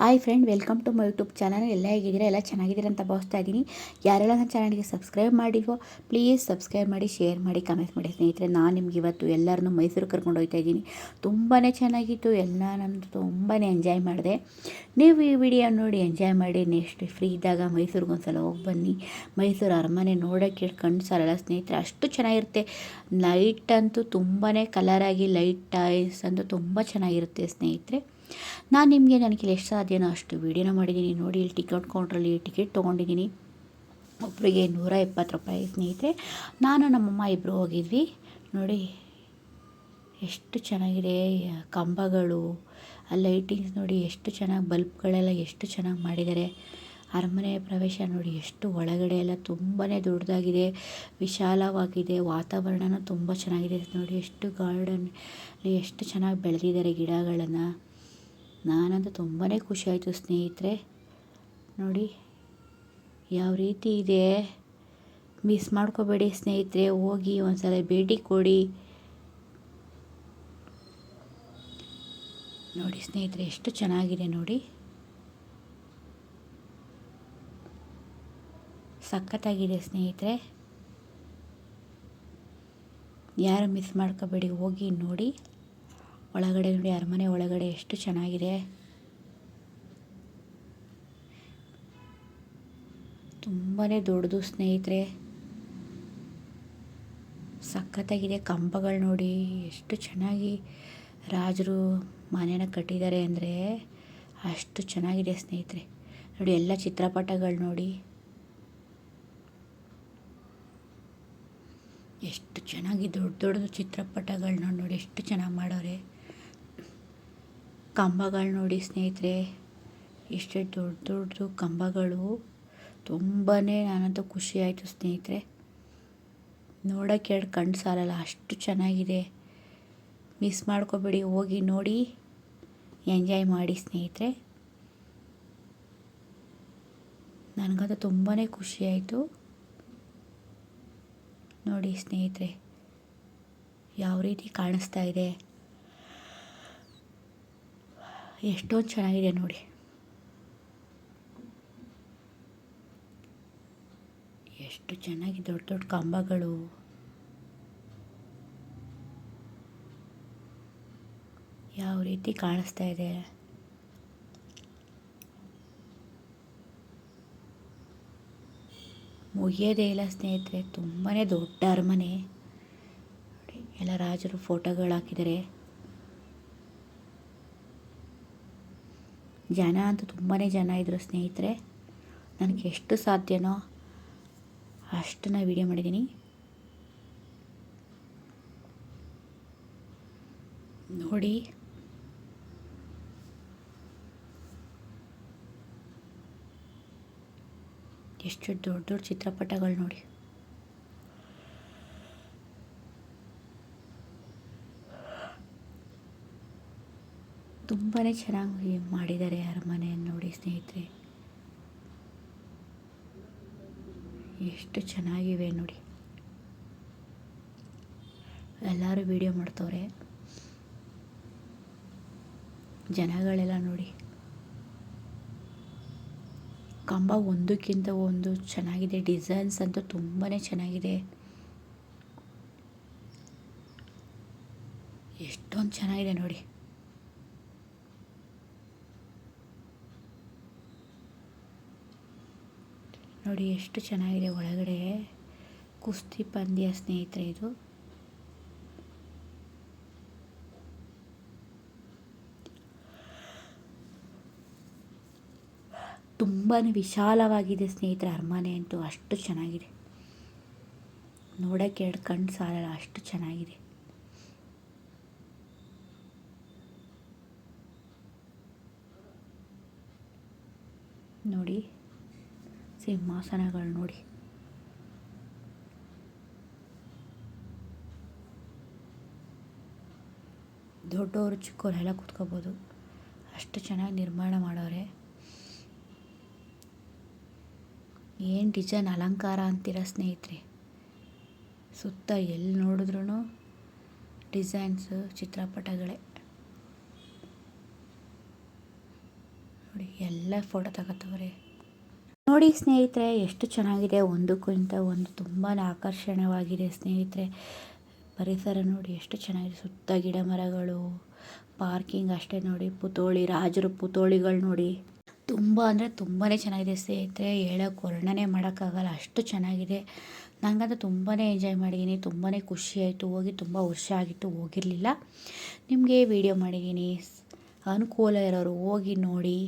Hi friend welcome to my YouTube channel ಎಲ್ಲ ಹೇಗಿದ್ದೀರಾ? ಎಲ್ಲ ಚೆನ್ನಾಗಿದ್ದೀರಾ ಅಂತ ಭಾವಿಸ್ತಾ ಇದ್ದೀನಿ. ಯಾರೆಲ್ಲ ನನ್ನ ಚಾನಲ್ಗೆ ಸಬ್ಸ್ಕ್ರೈಬ್ ಮಾಡಿಲ್ವೋ ಪ್ಲೀಸ್ ಸಬ್ಸ್ಕ್ರೈಬ್ ಮಾಡಿ ಶೇರ್ ಮಾಡಿ ಕಮೆಂಟ್ ಮಾಡಿ ಸ್ನೇಹಿತರೆ. ನಾನು ನಿಮ್ಗೆ ಇವತ್ತು ಎಲ್ಲರನ್ನೂ ಮೈಸೂರು ಕರ್ಕೊಂಡು ಹೋಗ್ತಾ ಇದ್ದೀನಿ. ತುಂಬಾ ಚೆನ್ನಾಗಿತ್ತು. ಎಲ್ಲ ನಾನು ತುಂಬಾ ಎಂಜಾಯ್ ಮಾಡಿದೆ. ನೀವು ಈ ವಿಡಿಯೋ ನೋಡಿ ಎಂಜಾಯ್ ಮಾಡಿ. ನೆಕ್ಸ್ಟ್ ಫ್ರೀ ಇದ್ದಾಗ ಮೈಸೂರಿಗೆ ಒಂದ್ಸಲ ಹೋಗಿ ಬನ್ನಿ. ಮೈಸೂರು ಅರಮನೆ ನೋಡೋಕ್ಕೆ ಕಣ್ಣು ಸರಳ ಸ್ನೇಹಿತರೆ. ಅಷ್ಟು ಚೆನ್ನಾಗಿರುತ್ತೆ. ಲೈಟ್ ಅಂತೂ ತುಂಬಾ ಕಲರಾಗಿ ಲೈಟ್ ಐಸ್ ಅಂತೂ ತುಂಬ ಚೆನ್ನಾಗಿರುತ್ತೆ ಸ್ನೇಹಿತರೆ. ನಾನು ನಿಮಗೆ ನನಗೆ ಎಷ್ಟು ಸಾಧ್ಯನೋ ಅಷ್ಟು ವೀಡಿಯೋನ ಮಾಡಿದ್ದೀನಿ ನೋಡಿ, ಇಲ್ಲಿ ಟಿಕೆಟ್ ಕೌಂಟ್ರಲ್ಲಿ ಟಿಕೆಟ್ ತೊಗೊಂಡಿದ್ದೀನಿ ಒಬ್ಬರಿಗೆ ನೂರ ಇಪ್ಪತ್ತು ರೂಪಾಯಿ ಸ್ನೇಹಿತರೆ, ನಾನು ನಮ್ಮಮ್ಮ ಇಬ್ಬರು ಹೋಗಿದ್ವಿ. ನೋಡಿ, ಎಷ್ಟು ಚೆನ್ನಾಗಿದೆ, ಕಂಬಗಳು, ಆ ಲೈಟಿಂಗ್ಸ್ ನೋಡಿ, ಎಷ್ಟು ಚೆನ್ನಾಗಿ ಬಲ್ಬ್ಗಳೆಲ್ಲ ಎಷ್ಟು ಚೆನ್ನಾಗಿ ಮಾಡಿದ್ದಾರೆ. ಅರಮನೆ ಪ್ರವೇಶ ನೋಡಿ, ಎಷ್ಟು ಒಳಗಡೆ ಎಲ್ಲ ತುಂಬಾ ದೊಡ್ಡದಾಗಿದೆ. ವಿಶಾಲವಾಗಿದೆ, ವಾತಾವರಣನೂ ತುಂಬ ಚೆನ್ನಾಗಿದೆ. ನೋಡಿ, ಎಷ್ಟು ಗಾರ್ಡನ್ ಎಷ್ಟು ಚೆನ್ನಾಗಿ ಬೆಳೆದಿದ್ದಾರೆ ಗಿಡಗಳನ್ನು. ನಾನಂತೂ ತುಂಬಾ ಖುಷಿಯಾಯಿತು ಸ್ನೇಹಿತರೆ. ನೋಡಿ, ಯಾವ ರೀತಿ ಇದೆ. ಮಿಸ್ ಮಾಡ್ಕೋಬೇಡಿ ಸ್ನೇಹಿತರೆ, ಹೋಗಿ ಒಂದ್ಸಲ ಭೇಟಿ ಕೊಡಿ. ನೋಡಿ ಸ್ನೇಹಿತರೆ, ಎಷ್ಟು ಚೆನ್ನಾಗಿದೆ ನೋಡಿ. ಸಖತ್ತಾಗಿದೆ ಸ್ನೇಹಿತರೆ. ಯಾರು ಮಿಸ್ ಮಾಡ್ಕೋಬೇಡಿ, ಹೋಗಿ ನೋಡಿ. ಒಳಗಡೆ ನೋಡಿ, ಅರಮನೆ ಒಳಗಡೆ ಎಷ್ಟು ಚೆನ್ನಾಗಿದೆ. ತುಂಬಾ ದೊಡ್ಡದು ಸ್ನೇಹಿತರೆ. ಸಖತ್ತಾಗಿದೆ ಕಂಬಗಳು ನೋಡಿ, ಎಷ್ಟು ಚೆನ್ನಾಗಿ ರಾಜರು ಮನೇನ ಕಟ್ಟಿದ್ದಾರೆ ಅಂದರೆ ಅಷ್ಟು ಚೆನ್ನಾಗಿದೆ ಸ್ನೇಹಿತರೆ. ನೋಡಿ, ಎಲ್ಲ ಚಿತ್ರಪಟಗಳು ನೋಡಿ. ಎಷ್ಟು ಚೆನ್ನಾಗಿ ದೊಡ್ಡ ದೊಡ್ಡದು ಚಿತ್ರಪಟಗಳನ್ನ ನೋಡಿ, ಎಷ್ಟು ಚೆನ್ನಾಗಿ ಮಾಡೋರೆ. ಕಂಬಗಳು ನೋಡಿ ಸ್ನೇಹಿತರೆ, ಎಷ್ಟು ದೊಡ್ಡ ದೊಡ್ಡದು ಕಂಬಗಳು. ತುಂಬಾ ನಾನಂತೂ ಖುಷಿಯಾಯಿತು ಸ್ನೇಹಿತರೆ. ನೋಡೋಕ್ಕೆ ಎರಡು ಕಣ್ಣು ಸಾಲಲ್ಲ, ಅಷ್ಟು ಚೆನ್ನಾಗಿದೆ. ಮಿಸ್ ಮಾಡ್ಕೋಬೇಡಿ, ಹೋಗಿ ನೋಡಿ. ಎಂಜಾಯ್ ಮಾಡಿ ಸ್ನೇಹಿತರೆ. ನನಗಂತೂ ತುಂಬಾ ಖುಷಿಯಾಯಿತು ನೋಡಿ ಸ್ನೇಹಿತರೆ, ಯಾವ ರೀತಿ ಕಾಣಿಸ್ತಾ ಇದೆ. ಎಷ್ಟೊಂದು ಚೆನ್ನಾಗಿದೆ ನೋಡಿ. ಎಷ್ಟು ಚೆನ್ನಾಗಿ ದೊಡ್ಡ ದೊಡ್ಡ ಕಂಬಗಳು. ಯಾವ ರೀತಿ ಕಾಣಿಸ್ತಾ ಇದೆ. ಮುಗಿಯೋದೇ ಇಲ್ಲ ಸ್ನೇಹಿತರೆ ತುಂಬಾ ದೊಡ್ಡ ಅರಮನೆ. ಎಲ್ಲ ರಾಜರು ಫೋಟೋಗಳು ಹಾಕಿದ್ದಾರೆ. ಜನ ಅಂತ ತುಂಬಾ ಜನ ಇದ್ದರು ಸ್ನೇಹಿತರೆ. ನನಗೆ ಎಷ್ಟು ಸಾಧ್ಯನೋ ಅಷ್ಟನ್ನ ವೀಡಿಯೋ ಮಾಡಿದ್ದೀನಿ. ನೋಡಿ. ಎಷ್ಟು ದೊಡ್ಡ ದೊಡ್ಡ ಚಿತ್ರಪಟಗಳು ನೋಡಿ. ತುಂಬಾ ಚೆನ್ನಾಗಿ ಮಾಡಿದ್ದಾರೆ ಅರಮನೆಯನ್ನು ನೋಡಿ ಸ್ನೇಹಿತರೆ. ಎಷ್ಟು ಚೆನ್ನಾಗಿವೆ ನೋಡಿ. ಎಲ್ಲರೂ ವಿಡಿಯೋ ಮಾಡ್ತವ್ರೆ. ಜನಗಳೆಲ್ಲ ನೋಡಿ. ಕಂಬ ಒಂದಕ್ಕಿಂತ ಒಂದು ಚೆನ್ನಾಗಿದೆ, ಡಿಸೈನ್ಸ್ ಅಂತೂ ತುಂಬಾ ಚೆನ್ನಾಗಿದೆ. ಎಷ್ಟೊಂದು ಚೆನ್ನಾಗಿದೆ ನೋಡಿ. ನೋಡಿ ಎಷ್ಟು ಚೆನ್ನಾಗಿದೆ ಒಳಗಡೆ. ಕುಸ್ತಿ ಪಂದ್ಯ ಸ್ನೇಹಿತರೆ ಇದು. ತುಂಬಾ ವಿಶಾಲವಾಗಿದೆ ಸ್ನೇಹಿತರೆ ಅರಮನೆ ಅಂತೂ, ಅಷ್ಟು ಚೆನ್ನಾಗಿದೆ. ನೋಡೋಕ್ಕೆ ಎರಡು ಕಣ್ಣು ಸಾಲಲ್ಲ, ಅಷ್ಟು ಚೆನ್ನಾಗಿದೆ. ನೋಡಿ. ಸಿಂಹಾಸನಗಳು ನೋಡಿ. ದೊಡ್ಡವರು ಚಿಕ್ಕವ್ರು ಎಲ್ಲ ಕೂತ್ಕೋಬೋದು. ಅಷ್ಟು ಚೆನ್ನಾಗಿ ನಿರ್ಮಾಣ ಮಾಡೋರೆ. ಏನು ಡಿಸೈನ್ ಅಲಂಕಾರ ಅಂತೀರ ಸ್ನೇಹಿತರೆ? ಸುತ್ತ ಎಲ್ಲಿ ನೋಡಿದ್ರೂ ಡಿಸೈನ್ಸು, ಚಿತ್ರಪಟಗಳೇ. ನೋಡಿ, ಎಲ್ಲ ಫೋಟೋ ತಗೋತವ್ರೆ ನೋಡಿ ಸ್ನೇಹಿತರೆ, ಎಷ್ಟು ಚೆನ್ನಾಗಿದೆ. ಒಂದಕ್ಕಿಂತ ಒಂದು ತುಂಬಾ ಆಕರ್ಷಣೀಯವಾಗಿದೆ ಸ್ನೇಹಿತರೆ. ಪರಿಸರ ನೋಡಿ ಎಷ್ಟು ಚೆನ್ನಾಗಿದೆ. ಸುತ್ತ ಗಿಡ ಮರಗಳು, ಪಾರ್ಕಿಂಗ್ ಅಷ್ಟೇ ನೋಡಿ. ಪುತೋಳಿ ರಾಜರು ಪುತೋಳಿಗಳು ನೋಡಿ. ತುಂಬ ಅಂದರೆ ತುಂಬಾ ಚೆನ್ನಾಗಿದೆ ಸ್ನೇಹಿತರೆ. ಹೇಳೋಕ್ಕೆ ವರ್ಣನೆ ಮಾಡೋಕ್ಕಾಗಲ್ಲ. ಅಷ್ಟು ಚೆನ್ನಾಗಿದೆ. ನನಗಂತೂ ತುಂಬಾ ಎಂಜಾಯ್ ಮಾಡಿದ್ದೀನಿ ತುಂಬಾ ಖುಷಿಯಾಯಿತು ಹೋಗಿ ತುಂಬ ವರ್ಷ ಆಗಿತ್ತು. ಹೋಗಿರಲಿಲ್ಲ. ನಿಮಗೆ ವಿಡಿಯೋ ಮಾಡಿದ್ದೀನಿ ಅನುಕೂಲ ಇರೋರು ಹೋಗಿ ನೋಡಿ.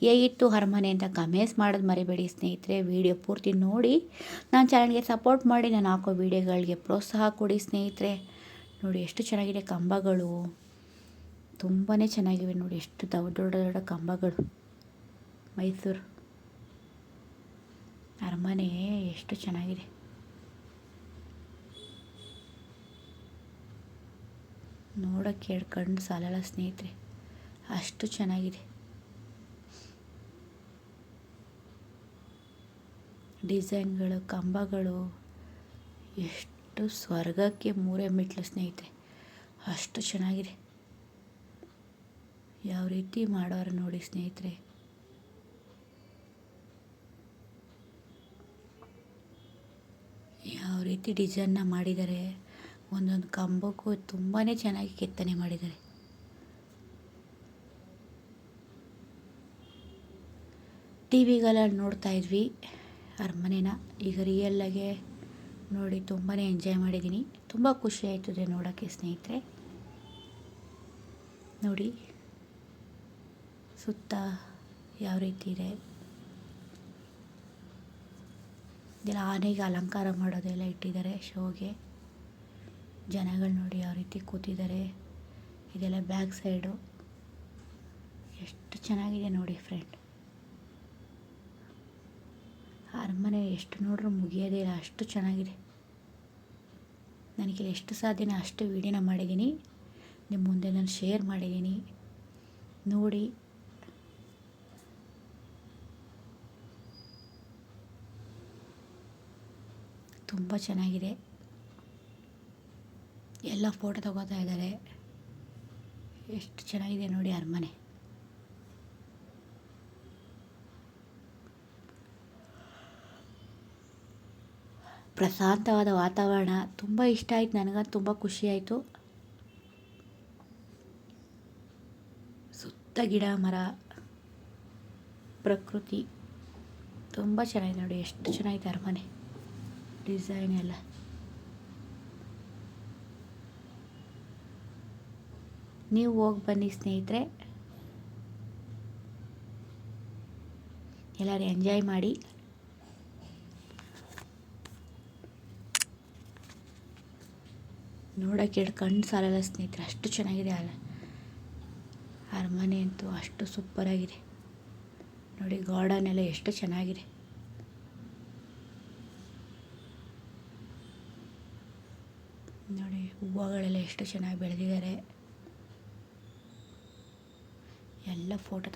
ಹೇಗಿತ್ತು ಹರ್ಮನೆ ಅಂತ ಕಮೆಂಟ್ಸ್ ಮಾಡೋದು ಮರಿಬೇಡಿ ಸ್ನೇಹಿತರೆ ವಿಡಿಯೋ ಪೂರ್ತಿ ನೋಡಿ. ನಾನು ಚಾನಲ್ಗೆ ಸಪೋರ್ಟ್ ಮಾಡಿ, ನಾನು ಹಾಕೋ ವಿಡಿಯೋಗಳಿಗೆ ಪ್ರೋತ್ಸಾಹ ಕೊಡಿ ಸ್ನೇಹಿತರೆ. ನೋಡಿ ಎಷ್ಟು ಚೆನ್ನಾಗಿದೆ ಕಂಬಗಳು. ತುಂಬಾ ಚೆನ್ನಾಗಿವೆ ನೋಡಿ ಎಷ್ಟು ದೊಡ್ಡ ದೊಡ್ಡ ದೊಡ್ಡ ಕಂಬಗಳು. ಮೈಸೂರು. ಅರಮನೆ ಎಷ್ಟು ಚೆನ್ನಾಗಿದೆ. ನೋಡೋಕ್ಕೆ ಎರಡು ಕಣ್ಣು ಸಾಲಲ್ಲ ಸ್ನೇಹಿತರೆ. ಅಷ್ಟು ಚೆನ್ನಾಗಿದೆ. ಡಿಸೈನ್ಗಳು, ಕಂಬಗಳು, ಎಷ್ಟು ಸ್ವರ್ಗಕ್ಕೆ ಮೂರೇ ಮೆಟ್ಲು ಸ್ನೇಹಿತರೆ ಅಷ್ಟು ಚೆನ್ನಾಗಿದೆ. ಯಾವ ರೀತಿ ಮಾಡೋರು ನೋಡಿ ಸ್ನೇಹಿತರೆ. ಯಾವ ರೀತಿ ಡಿಸೈನ್ನ ಮಾಡಿದ್ದಾರೆ. ಒಂದೊಂದು ಕಂಬಕ್ಕೂ ತುಂಬಾ ಚೆನ್ನಾಗಿ ಕೆತ್ತನೆ ಮಾಡಿದ್ದಾರೆ. ಟಿ ವಿಗಳಲ್ಲಿ ನೋಡ್ತಾ ಇದ್ವಿ. ಅರಮನೆನ ಈಗ ರಿಯಲ್ಲಾಗೆ ನೋಡಿ ತುಂಬಾ ಎಂಜಾಯ್ ಮಾಡಿದ್ದೀನಿ. ತುಂಬ ಖುಷಿ ಆಯ್ತದೆ ನೋಡೋಕ್ಕೆ ಸ್ನೇಹಿತರೆ. ನೋಡಿ, ಸುತ್ತ ಯಾವ ರೀತಿ ಇದೆ? ಇದೆಲ್ಲ ಆನೆಗೆ ಅಲಂಕಾರ ಮಾಡೋದೆಲ್ಲ ಇಟ್ಟಿದ್ದಾರೆ ಶೋಗೆ. ಜನಗಳು ನೋಡಿ ಯಾವ ರೀತಿ ಕೂತಿದ್ದಾರೆ. ಇದೆಲ್ಲ ಬ್ಯಾಕ್ ಸೈಡು ಎಷ್ಟು ಚೆನ್ನಾಗಿದೆ ನೋಡಿ ಫ್ರೆಂಡ್ ಅರಮನೆ ಎಷ್ಟು ನೋಡ್ರೂ ಮುಗಿಯೋದೇ ಇಲ್ಲ, ಅಷ್ಟು ಚೆನ್ನಾಗಿದೆ. ನನಗೆ ಎಷ್ಟು ಸಾಧ್ಯನೋ ಅಷ್ಟು ವೀಡಿಯೋನ ಮಾಡಿದ್ದೀನಿ. ನಿಮ್ಮ ಮುಂದೆ ನಾನು ಶೇರ್ ಮಾಡಿದ್ದೀನಿ. ನೋಡಿ. ತುಂಬ ಚೆನ್ನಾಗಿದೆ. ಎಲ್ಲ ಫೋಟೋ ತಗೋತಾ ಇದ್ದಾರೆ. ಎಷ್ಟು ಚೆನ್ನಾಗಿದೆ ನೋಡಿ ಅರಮನೆ. ಪ್ರಶಾಂತವಾದ ವಾತಾವರಣ ತುಂಬ ಇಷ್ಟ ಆಯ್ತು ನನಗೆ, ತುಂಬ ಖುಷಿ ಆಯಿತು. ಸುತ್ತ ಗಿಡ, ಮರ, ಪ್ರಕೃತಿ ತುಂಬ ಚೆನ್ನಾಗಿದೆ ನೋಡಿ, ಎಷ್ಟು ಚೆನ್ನಾಗಿದೆ ಅರಮನೆ. ಡಿಸೈನ್ ಎಲ್ಲ. ನೀವು ಹೋಗಿ ಬನ್ನಿ ಸ್ನೇಹಿತರೆ. ಎಲ್ಲರೂ ಎಂಜಾಯ್ ಮಾಡಿ. ನೋಡೋಕ್ಕೆ ಎರಡು ಕಣ್ಣು ಸಾಲಲ್ಲ ಸ್ನೇಹಿತರೆ, ಅಷ್ಟು ಚೆನ್ನಾಗಿದೆ ಅಲ್ಲ. ಅರಮನೆ ಅಂತೂ ಅಷ್ಟು ಸೂಪರಾಗಿದೆ ನೋಡಿ ಗಾರ್ಡನ್ ಎಲ್ಲ ಎಷ್ಟು ಚೆನ್ನಾಗಿದೆ. ನೋಡಿ ಹೂವುಗಳೆಲ್ಲ ಎಷ್ಟು ಚೆನ್ನಾಗಿ ಬೆಳೆದಿದ್ದಾರೆ. ಎಲ್ಲ ಫೋಟೋ